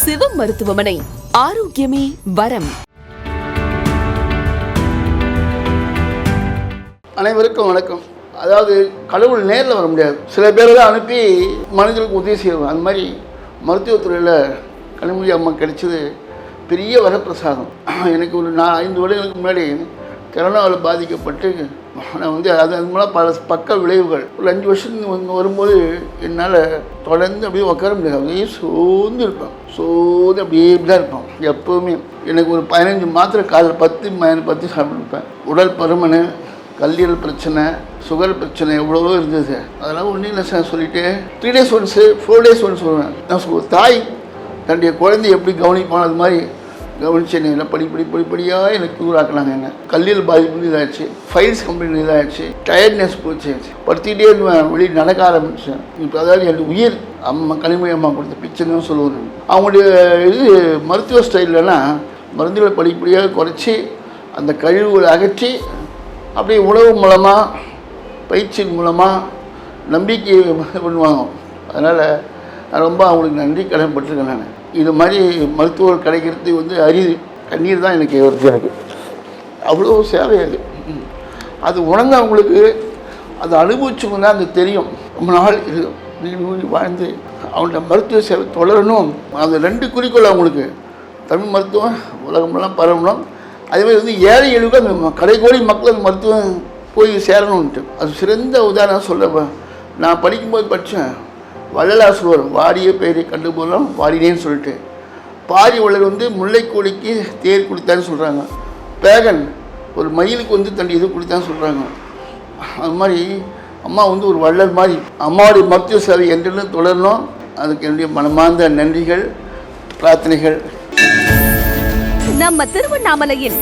சிவம் மருத்துவமனை ஆரோக்கியமே வரம். அனைவருக்கும் வணக்கம். அதாவது கடவுள் நேரில் வர முடியாது. சில பேரை தான் அனுப்பி மனிதர்களுக்கு உதவி செய்வோம் அந்த மாதிரி மருத்துவத்துறையில் கனிமொழி அம்மா கிடைச்சது பெரிய வரப்பிரசாதம். எனக்கு ஒரு நான் ஐந்து வருடங்களுக்கு முன்னாடி கரோனாவில் பாதிக்கப்பட்டு நான் வந்து அது அது மூலம் பல பக்க விளைவுகள். ஒரு அஞ்சு வருஷத்துக்கு வரும்போது என்னால் தொடர்ந்து அப்படியே உட்கார முடியாது. அப்படியே சோர்ந்து இருப்பேன். சோர்ந்து அப்படியே இப்படி தான் இருப்பேன். எப்போவுமே. எனக்கு ஒரு பதினஞ்சு மாத்திரை காலைல பத்து ம- பத்து சாப்பிட்டுருப்பேன். உடல் பருமன் கல்லீரல் பிரச்சனை சுகர் பிரச்சனை எவ்வளவோ இருந்தது. அதெல்லாம் ஒன்றும் இல்லை சார் சொல்லிட்டு. Three days once four days once சொல்லுவேன் நான் ஒரு தாய் தன்னுடைய குழந்தைய எப்படி கவனிப்பான்? அது மாதிரி கவனிச்சு என்ன படி படி படி படிப்படியாக எனக்கு க்யூர் ஆக்கினாங்க என்ன. கல்லில் பாதிப்பு இதாகிடுச்சு ஃபைல்ஸ் கம்பெனி இதாகிடுச்சு டயர்ட்னஸ் போச்சு. படுத்திக்கிட்டே இருந்தேன். வெளியே நடக்க ஆரம்பித்தேன் இப்போ அதாவது எனக்கு உயிர் அம்மா கனிமொழி அம்மா கொடுத்த பிச்சைன்னு சொல்லுவாங்க அவங்களுடைய இது மருத்துவ ஸ்டைல்லலாம் மருந்துகளை படிப்படியாக குறைச்சி அந்த கழிவுகளை அகற்றி அப்படியே உணவு மூலமாக பயிற்சியின் மூலமாக நம்பிக்கை பண்ணுவாங்க. அதனால் நான் ரொம்ப அவங்களுக்கு நன்றி கடன்பட்டிருக்கேன் நான். இது மாதிரி மருத்துவர் கிடைக்கிறது வந்து அரிது. கண்ணீர் தான் எனக்கு வருது எனக்கு. அவ்வளோ சேவை அது. அது உணர்ந்தவங்களுக்கு அது அனுபவிச்சவங்க தான் அது தெரியும். ரொம்ப நாள் இது நீண்டு வாழ்ந்து அவங்களோட மருத்துவ சேவை தொடரணும். அந்த ரெண்டு குறிக்கோள் அவங்களுக்கு. தமிழ் மருத்துவம் உலகமெல்லாம் பரவணும். அதேமாதிரி வந்து ஏழை எளிவுக்கு அந்த கடைக்கோடி மக்கள் அந்த மருத்துவம் போய் சேரணும்ன்ட்டு. அது சிறந்த உதாரணம் சொல்ல நான் படிக்கும்போது படித்தேன் வள்ளலார் சொல்வார் வாரிய பெயரை கண்டு போகலாம் வாரினேன்னு சொல்லிட்டு. பாரி வள்ளல் வந்து முல்லைக்கோழிக்கு தேர் குடித்தான்னு சொல்கிறாங்க பேகன் ஒரு மயிலுக்கு வந்து தன் இது குடித்தான்னு சொல்கிறாங்க அது மாதிரி அம்மா வந்து ஒரு வள்ளல் மாதிரி அம்மாவுடைய மருத்துவ சேவை என்றென்றும் தொடரணும். அதுக்கு என்னுடைய மனமார்ந்த நன்றிகள் பிரார்த்தனைகள். நம்ம திருவண்ணாமலையில்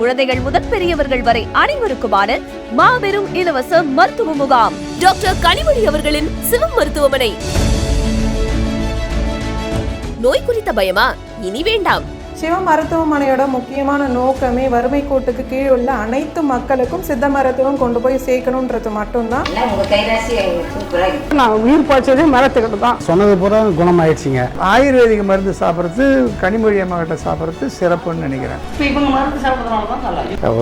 குழந்தைகள் முதல் பெரியவர்கள் வரை அனைவருக்குமான மாபெரும் இலவச மருத்துவ முகாம். டாக்டர் கனிமொழி அவர்களின் சிவம் மருத்துவமனை. நோய் குறித்த பயமா? இனி வேண்டாம். சிவ மருத்துவமனையோட முக்கியமான நோக்கமே வறுமை கோட்டுக்கு கீழ் உள்ள அனைத்து மக்களுக்கும் சித்த மருத்துவம் கொண்டு போய் சேர்க்கணுன்றது மட்டும்தான். நான் உயிர் பாய்ச்சதே மரத்துக்கிட்ட தான். சொன்னது பூரா குணமாயிடுச்சுங்க. ஆயுர்வேதிக் மருந்து சாப்பிட்றது கனிமொழி அம்மா கிட்ட சாப்பிட்றது சிறப்புன்னு நினைக்கிறேன்.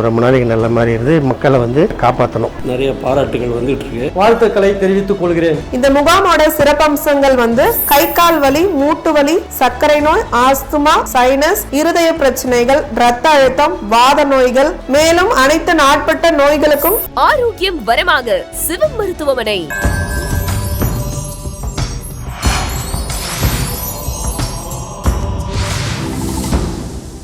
ரொம்ப நாளைக்கு நல்ல மாதிரி இருந்து மக்களை வந்து காப்பாற்றணும் நிறைய பாராட்டுகள் வந்துட்டு இருக்கு. வாழ்த்துக்களை தெரிவித்துக் கொள்கிறேன். இந்த முகாமோட சிறப்பம்சங்கள் வந்து கை கால் வலி மூட்டு வலி சர்க்கரை நோய் ஆஸ்துமா சைனஸ் இருதய பிரச்சனைகள் ரத்த அழுத்தம் வாத நோய்கள் மேலும் அனைத்து நாட்பட்ட நோய்களுக்கும் ஆரோக்கியம் வரமாக சிவம் மருத்துவமனை.